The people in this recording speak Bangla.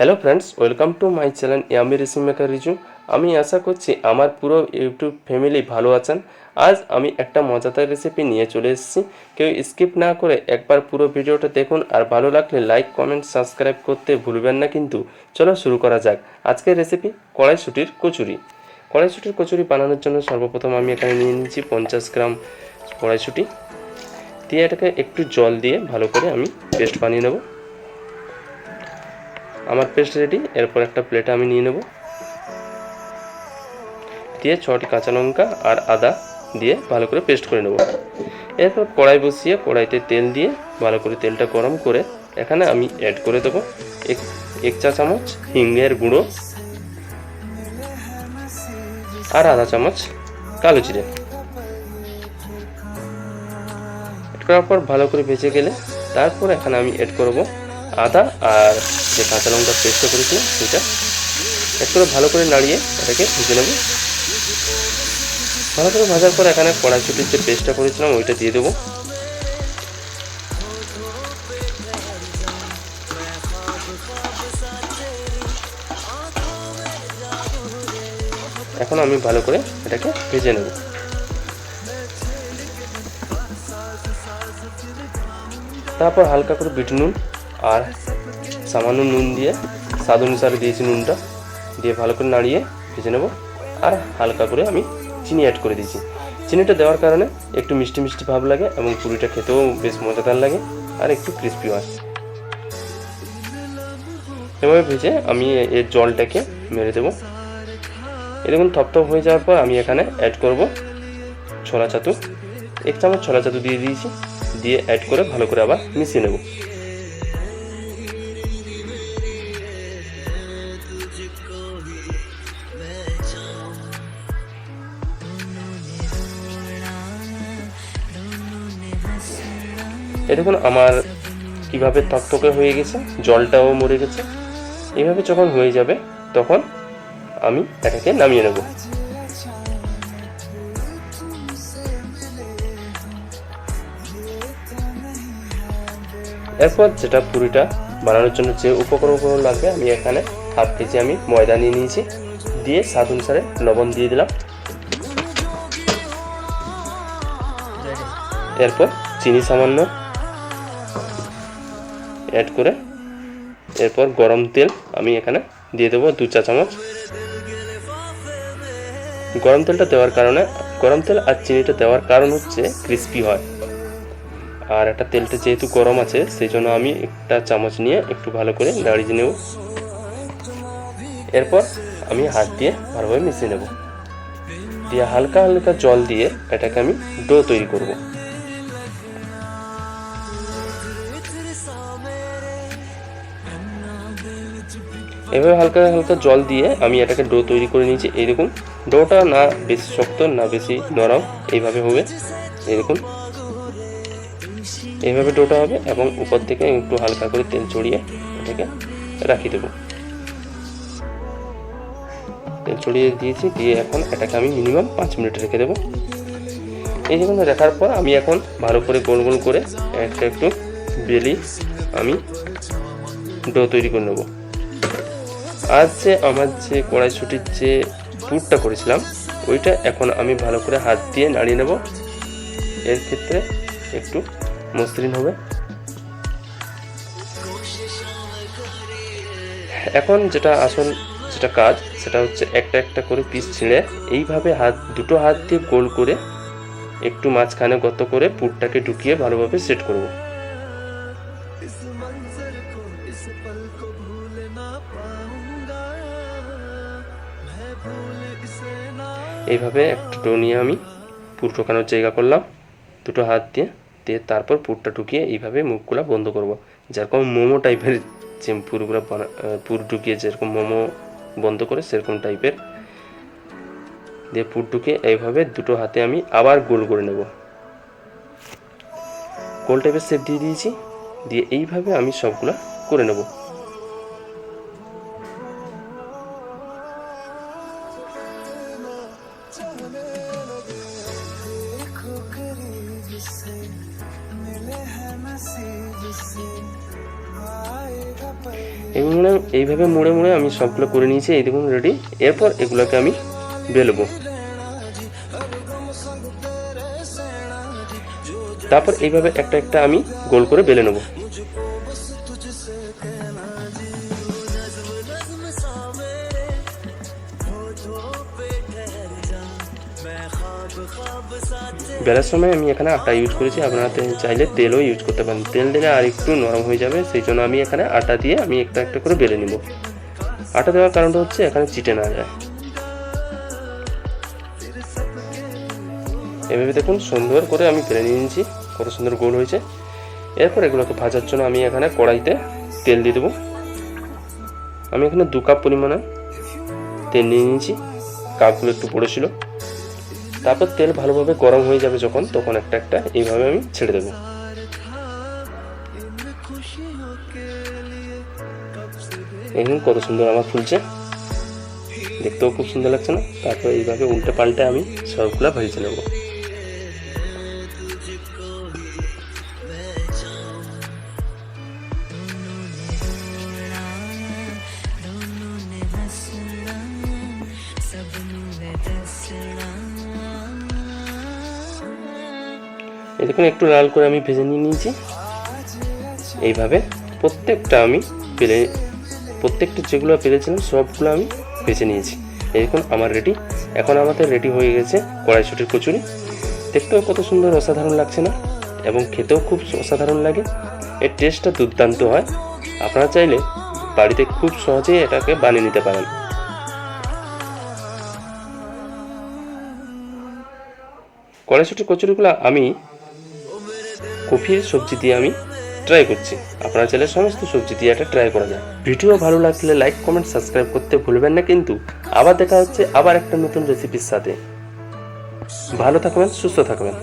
Hello friends welcome to my channel yummy recipe maker Riju আমি আশা করছি আমার পুরো ইউটিউব ফ্যামিলি ভালো আছেন। আজ আমি একটা মজাদার রেসিপি নিয়ে চলে এসেছি। কেউ স্কিপ না করে একবার পুরো ভিডিওটা দেখুন আর ভালো লাগলে লাইক কমেন্ট সাবস্ক্রাইব করতে ভুলবেন না কিন্তু। চলো শুরু করা যাক। আজকের রেসিপি কড়াইশুটির কচুরি। কড়াইশুটির কচুরি বানানোর জন্য সর্বপ্রথম আমি এখানে নিয়ে নিচ্ছি পঞ্চাশ গ্রাম কড়াইশুটি। দিয়ে এটাকে একটু জল দিয়ে ভালো করে আমি পেস্ট বানিয়ে নেব। আমার পেস্ট রেডি এরপর একটা প্লেটে আমি নিয়ে নেব। দিয়ে ছটি কাঁচা লঙ্কা আর আদা দিয়ে ভালো করে পেস্ট করে নেব। এরপর কড়াই বসিয়ে কড়াইতে তেল দিয়ে ভালো করে তেলটা গরম করে এখানে আমি অ্যাড করে দেবো এক এক চা চামচ হিঙ্গের গুঁড়ো আর আধা চামচ কালো জিরে। অ্যাড করার পর ভালো করে ভেজে গেলে তারপর এখানে আমি অ্যাড করব আদা আর যে কাঁচা লঙ্কা পেস্টটা করেছিলাম সেটা একটু ভালো করে নাড়িয়ে এটাকে ভেজে নেব। ভালো করে ভাজার পর এখানে কড়াইশুটির যে পেস্টটা করেছিলাম ওইটা দিয়ে দেবো। এখন আমি ভালো করে এটাকে ভেজে নেব। তারপর হালকা করে বিট নুন আর সামান্য নুন দিয়ে স্বাদ অনুসারে দিয়েছি নুনটা। দিয়ে ভালো করে নাড়িয়ে ভেজে নেব। আর হালকা করে আমি চিনি অ্যাড করে দিয়েছি। চিনিটা দেওয়ার কারণে একটু মিষ্টি মিষ্টি ভাব লাগে এবং পুরিটা খেতেও বেশ মজাদার লাগে আর একটু ক্রিস্পি হয়। এভাবে ভেজে আমি এর জলটাকে মেরে দেবো। এ দেখুন থপথপ হয়ে যাওয়ার পর আমি এখানে অ্যাড করব ছোলা চাতু এক চামচ ছোলা চাতু দিয়ে দিয়েছি। দিয়ে অ্যাড করে ভালো করে আবার মিশিয়ে নেব। দেখুন আমার কীভাবে থকথকে হয়ে গেছে? জলটাও মরে গেছে। এইভাবে যখন হয়ে যাবে, তখন আমি এটাকে নামিয়ে নেব। এরপর যেটা পুরিটা বানানোর জন্য যে উপকরণগুলো লাগবে, আমি এখানে হাফ কেজি আমি ময়দা নিয়ে নিয়েছি। দিয়ে স্বাদ অনুসারে লবণ দিয়ে দিলাম। এরপর চিনি সামান্য অ্যাড করে এরপর গরম তেল আমি এখানে দিয়ে দেবো দু চা চামচ। গরম তেলটা দেওয়ার কারণে, গরম তেল আর চিনিটা দেওয়ার কারণ হচ্ছে ক্রিস্পি হয়। আর একটা তেলটা যেহেতু গরম আছে সেই জন্য আমি একটা চামচ নিয়ে একটু ভালো করে নাড়িয়ে নেব। এরপর আমি হাত দিয়ে ভালোভাবে মিশিয়ে নেব। দিয়ে হালকা হালকা জল দিয়ে এটাকে আমি ডো তৈরি করব। এভাবে হালকা হালকা জল দিয়ে আমি এটাকে ডো তৈরি করে নিয়েছি, এইরকম। ডোটা না বেশি শক্ত, না বেশি নরম, এইভাবে হবে এরকম এইভাবে ডোটা হবে এবং উপর থেকে একটু হালকা করে তেল ছড়িয়ে এটাকে রাখি দেবো। তেল ছড়িয়ে দিয়েছি, দিয়ে এখন এটাকে আমি মিনিমাম পাঁচ মিনিট রেখে দেবো। এই যখন রাখার পর আমি এখন ভালো করে গোল গোল করে একটা একটু বেলি আমি ডো তৈরি করে নেব। আজ যে আমার যে কড়াইশুটির যে পুরটা করেছিলাম, ওইটা এখন আমি ভালো করে হাত দিয়ে নাড়িয়ে নেব। এর ক্ষেত্রে একটু মসৃণ হবে। এখন যেটা আসল যেটা কাজ, সেটা হচ্ছে একটা একটা করে পিস ছিঁড়ে এইভাবে হাত, দুটো হাত দিয়ে গোল করে একটু মাঝখানে গত করে পুরটাকে ঢুকিয়ে ভালোভাবে সেট করব। এইভাবে একটা ডো নিয়ে আমি পুর ঢোকানোর জায়গা করলাম। দুটো হাত দিয়ে দিয়ে তারপর পুরটা ঢুকিয়ে এইভাবে মুখগুলো বন্ধ করব। যেরকম মোমো টাইপের যে পুরগুলো পুর ঢুকিয়ে যেরকম মোমো বন্ধ করে সেরকম টাইপের দিয়ে পুর ঢুকিয়ে এইভাবে দুটো হাতে আমি আবার গোল করে নেব। গোল টাইপের শেপ দিয়ে দিয়েছি। দিয়ে এইভাবে আমি সবগুলো করে নেব। এগুলো এইভাবে মুড়ে মুড়ে আমি সবগুলো করে নিয়েছি। এই দেখুন রেডি এরপর এগুলোকে আমি বেলবো তারপর এইভাবে একটা একটা আমি গোল করে বেলে নেব। বেলার সময় আমি এখানে আটা ইউজ করেছি। আপনারা চাইলে তেলও ইউজ করতে পারেন। তেল দিলে আর একটু নরম হয়ে যাবে, সেই জন্য আমি এখানে আটা দিয়ে আমি একটা একটা করে বেলে নিব। আটা দেওয়ার কারণটা হচ্ছে এখানে চিটে না যায়। এভাবে দেখুন, সুন্দর করে আমি বেলে নিয়েছি। কত সুন্দর গোল হয়েছে। এরপর এগুলোকে ভাজার জন্য আমি এখানে কড়াইতে তেল দিয়ে দেবো। আমি এখানে দু কাপ পরিমাণে তেল নিয়ে নিয়েছি। কাপগুলো একটু পড়েছিল। তারপর তেল ভালোভাবে গরম হয়ে যাবে যখন, তখন একটা একটা এইভাবে আমি ছেড়ে দেবো। এখন কত সুন্দর আমার ফুলছে। দেখতেও খুব সুন্দর লাগছে না? তারপর এইভাবে উল্টে পাল্টে আমি সবগুলা ভেজে নেব। দেখুন, একটু লাল করে আমি ভেজে নিয়ে নিয়েছি। এইভাবে প্রত্যেকটা আমি পেলে, প্রত্যেকটা যেগুলো পেরেছিলাম, সবগুলো আমি বেছে নিয়েছি। দেখুন, আমার রেডি। এখন আমাদের রেডি হয়ে গেছে কড়াইশুটির কচুরি। দেখতেও কত সুন্দর, অসাধারণ লাগছে না? এবং খেতেও খুব অসাধারণ লাগে। এর টেস্টটা দুর্দান্ত হয়। আপনারা চাইলে বাড়িতে খুব সহজেই এটাকে বানিয়ে নিতে পারেন। কড়াইশুটির কচুরিগুলো আমি কফির সবজি দিয়ে আমি ট্রাই করছি। আপনারা চাইলে সমস্ত সবজি দিয়ে এটা ট্রাই করা যায়। ভিডিও ভালো লাগলে লাইক কমেন্ট সাবস্ক্রাইব করতে ভুলবেন না কিন্তু আবার দেখা হচ্ছে আবার একটা নতুন রেসিপির সাথে। ভালো থাকবেন, সুস্থ থাকবেন।